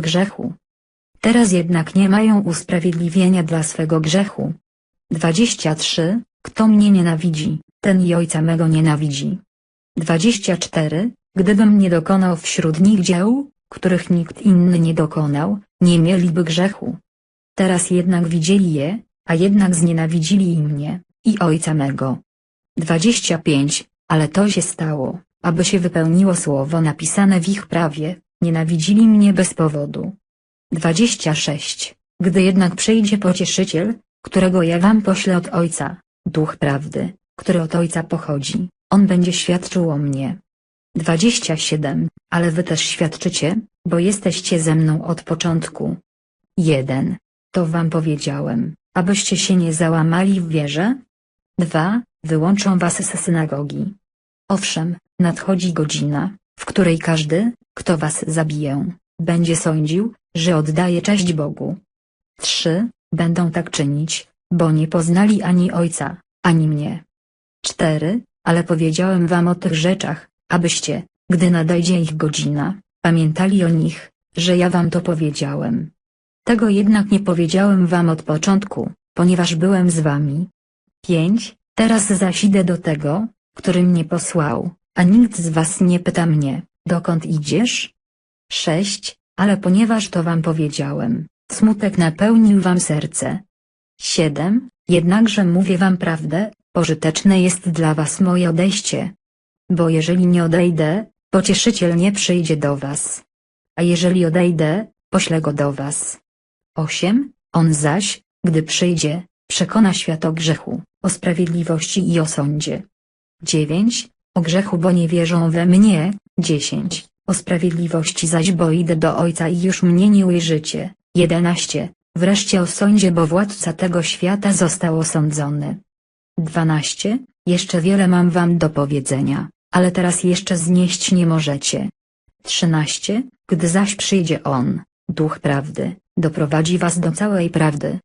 grzechu. Teraz jednak nie mają usprawiedliwienia dla swego grzechu. 23. Kto mnie nienawidzi, ten i ojca mego nienawidzi. 24. Gdybym nie dokonał wśród nich dzieł, których nikt inny nie dokonał, nie mieliby grzechu. Teraz jednak widzieli je, a jednak znienawidzili i mnie, i ojca mego. 25. Ale to się stało, aby się wypełniło słowo napisane w ich prawie, nienawidzili mnie bez powodu. 26. Gdy jednak przyjdzie pocieszyciel, którego ja wam poślę od Ojca, Duch Prawdy, który od Ojca pochodzi, on będzie świadczył o mnie. 27. Ale wy też świadczycie, bo jesteście ze mną od początku. 1. To wam powiedziałem, abyście się nie załamali w wierze. 2. Wyłączą was z synagogi. Owszem, nadchodzi godzina, w której każdy, kto was zabije, będzie sądził, że oddaje cześć Bogu. 3. Będą tak czynić, bo nie poznali ani Ojca, ani mnie. 4. Ale powiedziałem wam o tych rzeczach, abyście, gdy nadejdzie ich godzina, pamiętali o nich, że ja wam to powiedziałem. Tego jednak nie powiedziałem wam od początku, ponieważ byłem z wami. 5. Teraz zaś idę do tego, który mnie posłał, a nikt z was nie pyta mnie, dokąd idziesz? 6. Ale ponieważ to wam powiedziałem, smutek napełnił wam serce. 7. Jednakże mówię wam prawdę, pożyteczne jest dla was moje odejście. Bo jeżeli nie odejdę, pocieszyciel nie przyjdzie do was. A jeżeli odejdę, poślę go do was. 8. On zaś, gdy przyjdzie, przekona świat o grzechu, o sprawiedliwości i o sądzie. 9. O grzechu bo nie wierzą we mnie. 10. O sprawiedliwości zaś bo idę do Ojca i już mnie nie ujrzycie. 11. Wreszcie o sądzie bo władca tego świata został osądzony. 12. Jeszcze wiele mam wam do powiedzenia, ale teraz jeszcze znieść nie możecie. 13. Gdy zaś przyjdzie On, Duch Prawdy, doprowadzi was do całej prawdy.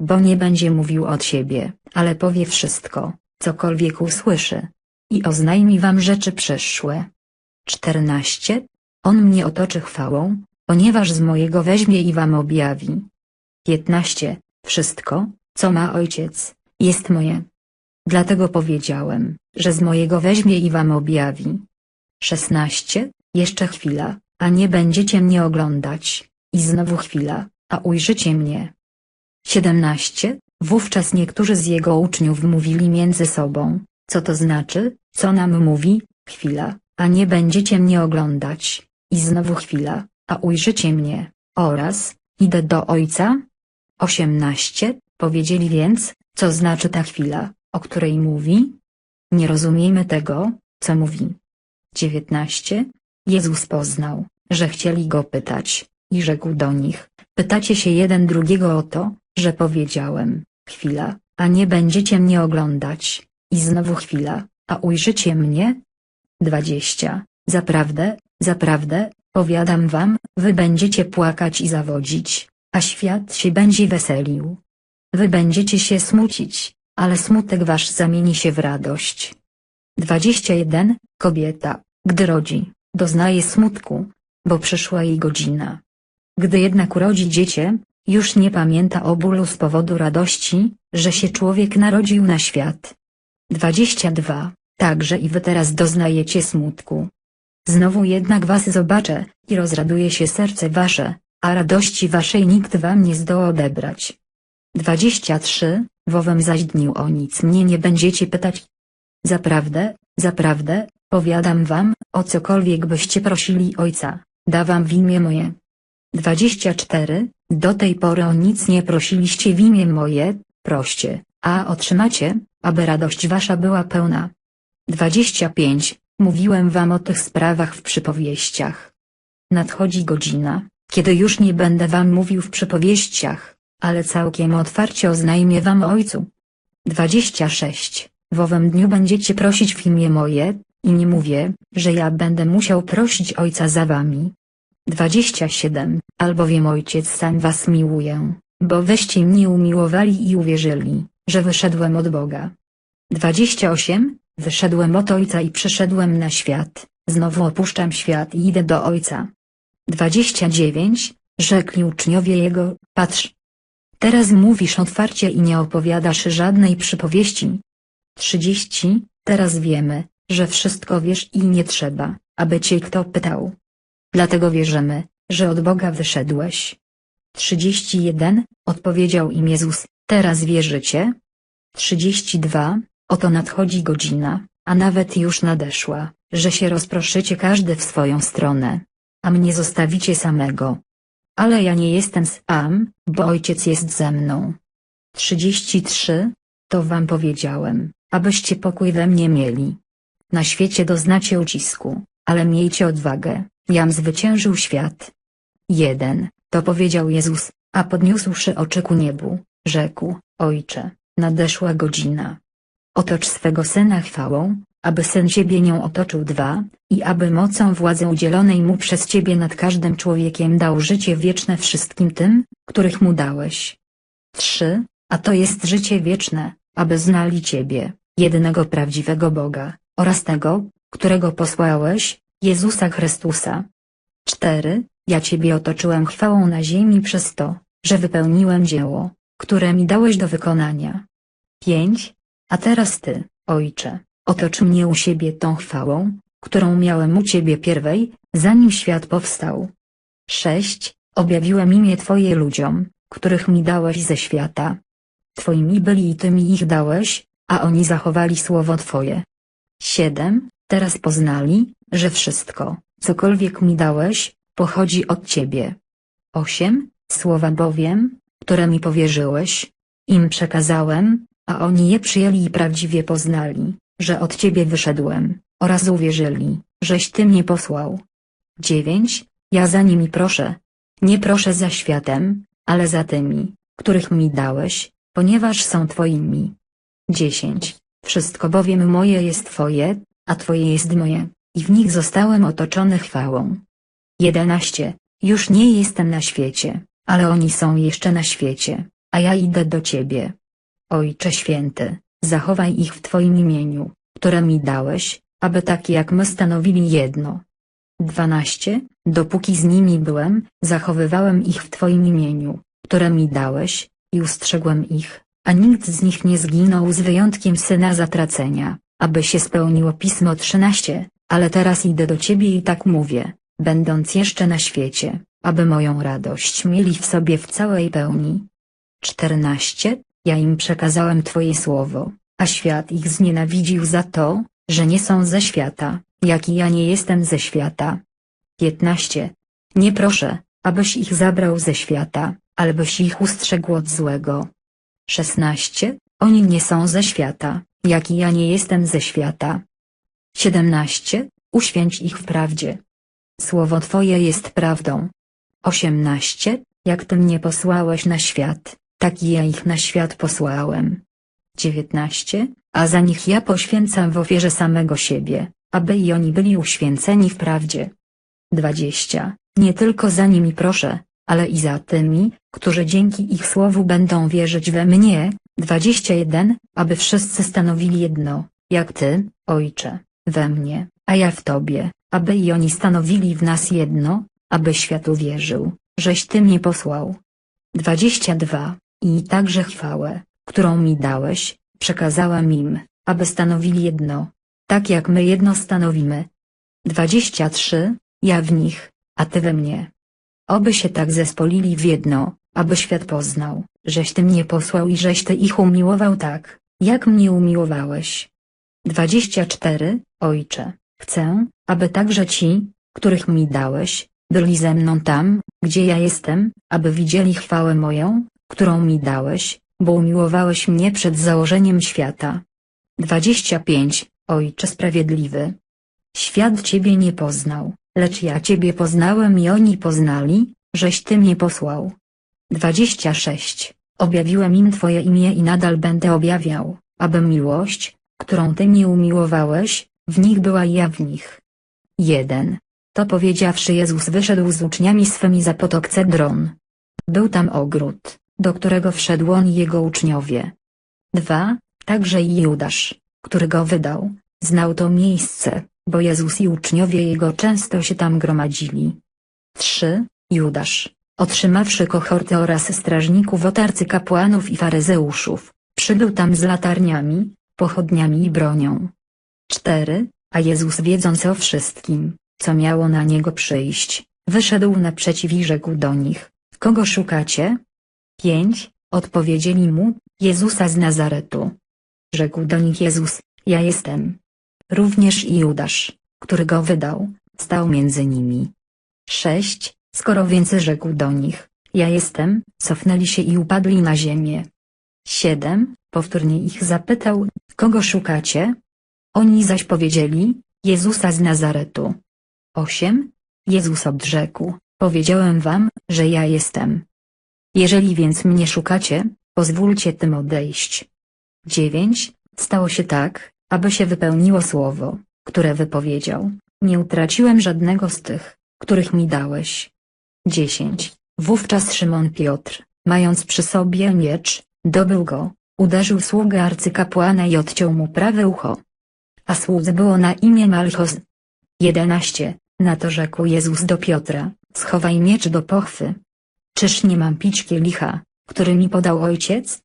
Bo nie będzie mówił od siebie, ale powie wszystko, cokolwiek usłyszy. I oznajmi wam rzeczy przeszłe. 14. On mnie otoczy chwałą, ponieważ z mojego weźmie i wam objawi. 15. Wszystko, co ma ojciec, jest moje. Dlatego powiedziałem, że z mojego weźmie i wam objawi. 16. Jeszcze chwila, a nie będziecie mnie oglądać, i znowu chwila, a ujrzycie mnie. 17. Wówczas niektórzy z jego uczniów mówili między sobą, co to znaczy, co nam mówi, chwila, a nie będziecie mnie oglądać, i znowu chwila, a ujrzycie mnie, oraz, idę do Ojca? 18. Powiedzieli więc, co znaczy ta chwila, o której mówi? Nie rozumiemy tego, co mówi. 19. Jezus poznał, że chcieli go pytać, i rzekł do nich, pytacie się jeden drugiego o to, że powiedziałem, chwila, a nie będziecie mnie oglądać, i znowu chwila, a ujrzycie mnie? 20. Zaprawdę, zaprawdę, powiadam wam, wy będziecie płakać i zawodzić, a świat się będzie weselił. Wy będziecie się smucić, ale smutek wasz zamieni się w radość. 21. Kobieta, gdy rodzi, doznaje smutku, bo przyszła jej godzina. Gdy jednak urodzi dziecię, już nie pamięta o bólu z powodu radości, że się człowiek narodził na świat. 22. Także i wy teraz doznajecie smutku. Znowu jednak was zobaczę, i rozraduje się serce wasze, a radości waszej nikt wam nie zdoła odebrać. 23. W owym zaś dniu o nic mnie nie będziecie pytać. Zaprawdę, zaprawdę, powiadam wam, o cokolwiek byście prosili Ojca, da wam w imię moje. 24. Do tej pory o nic nie prosiliście w imię moje, proście, a otrzymacie, aby radość wasza była pełna. 25. Mówiłem wam o tych sprawach w przypowieściach. Nadchodzi godzina, kiedy już nie będę wam mówił w przypowieściach, ale całkiem otwarcie oznajmię wam Ojcu. 26. W owym dniu będziecie prosić w imię moje, i nie mówię, że ja będę musiał prosić Ojca za wami. 27. Albowiem Ojciec sam was miłuję, bo weście mnie umiłowali i uwierzyli, że wyszedłem od Boga. 28. Wyszedłem od Ojca i przyszedłem na świat, znowu opuszczam świat i idę do Ojca. 29. Rzekli uczniowie jego, patrz. Teraz mówisz otwarcie i nie opowiadasz żadnej przypowieści. 30. Teraz wiemy, że wszystko wiesz i nie trzeba, aby cię kto pytał. Dlatego wierzymy, że od Boga wyszedłeś. 31. Odpowiedział im Jezus, teraz wierzycie? 32. Oto nadchodzi godzina, a nawet już nadeszła, że się rozproszycie każdy w swoją stronę. A mnie zostawicie samego. Ale ja nie jestem sam, bo ojciec jest ze mną. 33. To wam powiedziałem, abyście pokój we mnie mieli. Na świecie doznacie ucisku, ale miejcie odwagę, jam zwyciężył świat. 1. To powiedział Jezus, a podniósłszy oczy ku niebu, rzekł, Ojcze, nadeszła godzina. Otocz swego Syna chwałą, aby Syn Ciebie nią otoczył dwa, i aby mocą władzy udzielonej Mu przez Ciebie nad każdym człowiekiem dał życie wieczne wszystkim tym, których Mu dałeś. 3. A to jest życie wieczne, aby znali Ciebie, jedynego prawdziwego Boga, oraz tego, którego posłałeś, Jezusa Chrystusa. 4. Ja Ciebie otoczyłem chwałą na ziemi przez to, że wypełniłem dzieło, które mi dałeś do wykonania. 5. A teraz Ty, Ojcze, otocz mnie u siebie tą chwałą, którą miałem u Ciebie pierwej, zanim świat powstał. 6. Objawiłem imię Twoje ludziom, których mi dałeś ze świata. Twoimi byli i Ty mi ich dałeś, a oni zachowali słowo Twoje. 7. Teraz poznali, że wszystko, cokolwiek mi dałeś, pochodzi od Ciebie. 8. Słowa bowiem, które mi powierzyłeś, im przekazałem, a oni je przyjęli i prawdziwie poznali, że od Ciebie wyszedłem, oraz uwierzyli, żeś Ty mnie posłał. 9. Ja za nimi proszę. Nie proszę za światem, ale za tymi, których mi dałeś, ponieważ są Twoimi. 10. Wszystko bowiem moje jest Twoje, a Twoje jest moje, i w nich zostałem otoczony chwałą. 11. Już nie jestem na świecie, ale oni są jeszcze na świecie, a ja idę do Ciebie. Ojcze Święty, zachowaj ich w Twoim imieniu, które mi dałeś, aby tak jak my stanowili jedno. 12. Dopóki z nimi byłem, zachowywałem ich w Twoim imieniu, które mi dałeś, i ustrzegłem ich, a nikt z nich nie zginął z wyjątkiem syna zatracenia, aby się spełniło pismo 13, ale teraz idę do Ciebie i tak mówię, będąc jeszcze na świecie, aby moją radość mieli w sobie w całej pełni. 14. Ja im przekazałem Twoje słowo, a świat ich znienawidził za to, że nie są ze świata, jak i ja nie jestem ze świata. 15. Nie proszę, abyś ich zabrał ze świata, alboś ich ustrzegł od złego. 16. Oni nie są ze świata, jak i ja nie jestem ze świata. 17. Uświęć ich w prawdzie. Słowo Twoje jest prawdą. 18. Jak Ty mnie posłałeś na świat, tak i ja ich na świat posłałem. 19. A za nich ja poświęcam w ofierze samego siebie, aby i oni byli uświęceni w prawdzie. 20. Nie tylko za nimi proszę, ale i za tymi, którzy dzięki ich słowu będą wierzyć we mnie. 21. Aby wszyscy stanowili jedno, jak Ty, Ojcze, we mnie, a ja w Tobie, aby i oni stanowili w nas jedno, aby świat uwierzył, żeś Ty mnie posłał. 22. I także chwałę, którą mi dałeś, przekazałem im, aby stanowili jedno, tak jak my jedno stanowimy. 23. Ja w nich, a Ty we mnie. Oby się tak zespolili w jedno, aby świat poznał, żeś Ty mnie posłał i żeś Ty ich umiłował tak, jak mnie umiłowałeś. 24. Ojcze, chcę, aby także ci, których mi dałeś, byli ze mną tam, gdzie ja jestem, aby widzieli chwałę moją, którą mi dałeś, bo umiłowałeś mnie przed założeniem świata. 25. Ojcze Sprawiedliwy. Świat Ciebie nie poznał, lecz ja Ciebie poznałem i oni poznali, żeś Ty mnie posłał. 26. Objawiłem im Twoje imię i nadal będę objawiał, aby miłość, którą Ty mi umiłowałeś, w nich była i ja w nich. 1. To powiedziawszy Jezus wyszedł z uczniami swymi za potok Cedron. Był tam ogród, do którego wszedł on i jego uczniowie. 2. Także i Judasz, który go wydał, znał to miejsce, bo Jezus i uczniowie jego często się tam gromadzili. 3. Judasz, otrzymawszy kohortę oraz strażników od arcykapłanów i faryzeuszów, przybył tam z latarniami, pochodniami i bronią. 4. A Jezus wiedząc o wszystkim, co miało na niego przyjść, wyszedł naprzeciw i rzekł do nich, kogo szukacie? 5. Odpowiedzieli mu, Jezusa z Nazaretu. Rzekł do nich Jezus, ja jestem. Również i Judasz, który go wydał, stał między nimi. 6. Skoro więc rzekł do nich, ja jestem, cofnęli się i upadli na ziemię. 7. Powtórnie ich zapytał, kogo szukacie? Oni zaś powiedzieli, Jezusa z Nazaretu. 8. Jezus odrzekł, powiedziałem wam, że ja jestem. Jeżeli więc mnie szukacie, pozwólcie tym odejść. 9. Stało się tak, aby się wypełniło słowo, które wypowiedział, nie utraciłem żadnego z tych, których mi dałeś. 10. Wówczas Szymon Piotr, mając przy sobie miecz, dobył go, uderzył sługę arcykapłana i odciął mu prawe ucho. A słudze było na imię Malchos. 11. Na to rzekł Jezus do Piotra, schowaj miecz do pochwy. Czyż nie mam pić kielicha, który mi podał ojciec?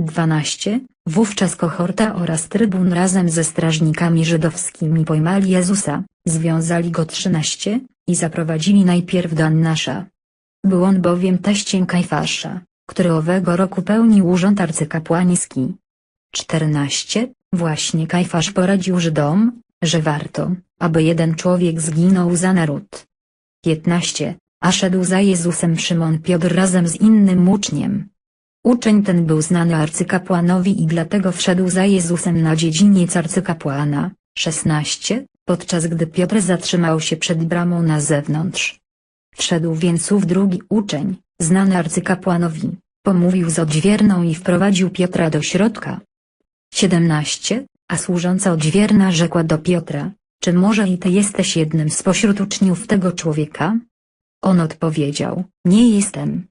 12. Wówczas kohorta oraz trybun razem ze strażnikami żydowskimi pojmali Jezusa, związali go 13, i zaprowadzili najpierw do Annasza. Był on bowiem teściem Kajfasza, który owego roku pełnił urząd arcykapłański. 14. Właśnie Kajfasz poradził Żydom, że warto, aby jeden człowiek zginął za naród. 15. A szedł za Jezusem Szymon Piotr razem z innym uczniem. Uczeń ten był znany arcykapłanowi i dlatego wszedł za Jezusem na dziedziniec arcykapłana. 16. Podczas gdy Piotr zatrzymał się przed bramą na zewnątrz. Wszedł więc ów drugi uczeń, znany arcykapłanowi, pomówił z odźwierną i wprowadził Piotra do środka. 17. A służąca odźwierna rzekła do Piotra, czy może i ty jesteś jednym spośród uczniów tego człowieka? On odpowiedział, nie jestem.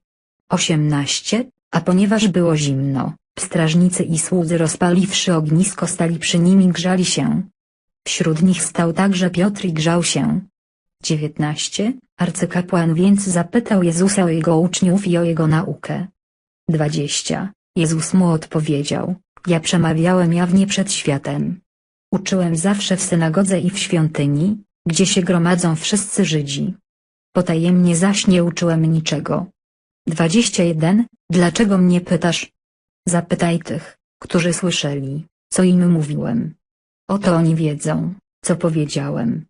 18. A ponieważ było zimno, strażnicy i słudzy rozpaliwszy ognisko stali przy nim i grzali się. Wśród nich stał także Piotr i grzał się. 19. Arcykapłan więc zapytał Jezusa o jego uczniów i o jego naukę. 20. Jezus mu odpowiedział, ja przemawiałem jawnie przed światem. Uczyłem zawsze w synagodze i w świątyni, gdzie się gromadzą wszyscy Żydzi. Potajemnie zaś nie uczyłem niczego. 21. Dlaczego mnie pytasz? Zapytaj tych, którzy słyszeli, co im mówiłem. Oto oni wiedzą, co powiedziałem.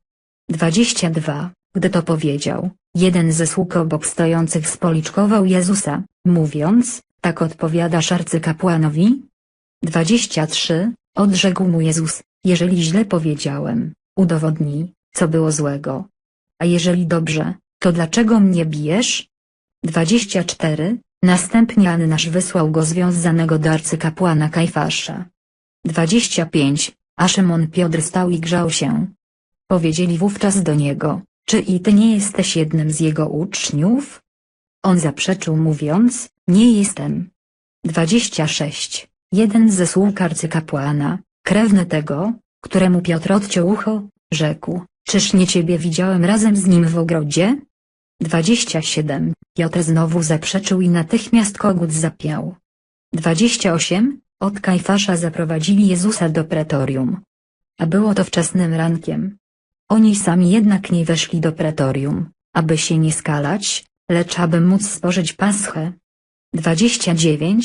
22. Gdy to powiedział, jeden ze sług obok stojących spoliczkował Jezusa, mówiąc, tak odpowiadasz arcykapłanowi? 23. Odrzekł mu Jezus, jeżeli źle powiedziałem, udowodnij, co było złego. A jeżeli dobrze, to dlaczego mnie bijesz? 24. Następnie Annasz wysłał go związanego do arcykapłana Kajfasza. 25. A Szymon Piotr stał i grzał się. Powiedzieli wówczas do niego, czy i ty nie jesteś jednym z jego uczniów? On zaprzeczył mówiąc, nie jestem. 26. Jeden ze sług arcykapłana, krewny tego, któremu Piotr odciął ucho, rzekł, czyż nie ciebie widziałem razem z nim w ogrodzie? 27. Piotr znowu zaprzeczył i natychmiast kogut zapiał. 28. Od Kajfasza zaprowadzili Jezusa do pretorium. A było to wczesnym rankiem. Oni sami jednak nie weszli do pretorium, aby się nie skalać, lecz aby móc spożyć paschę. 29.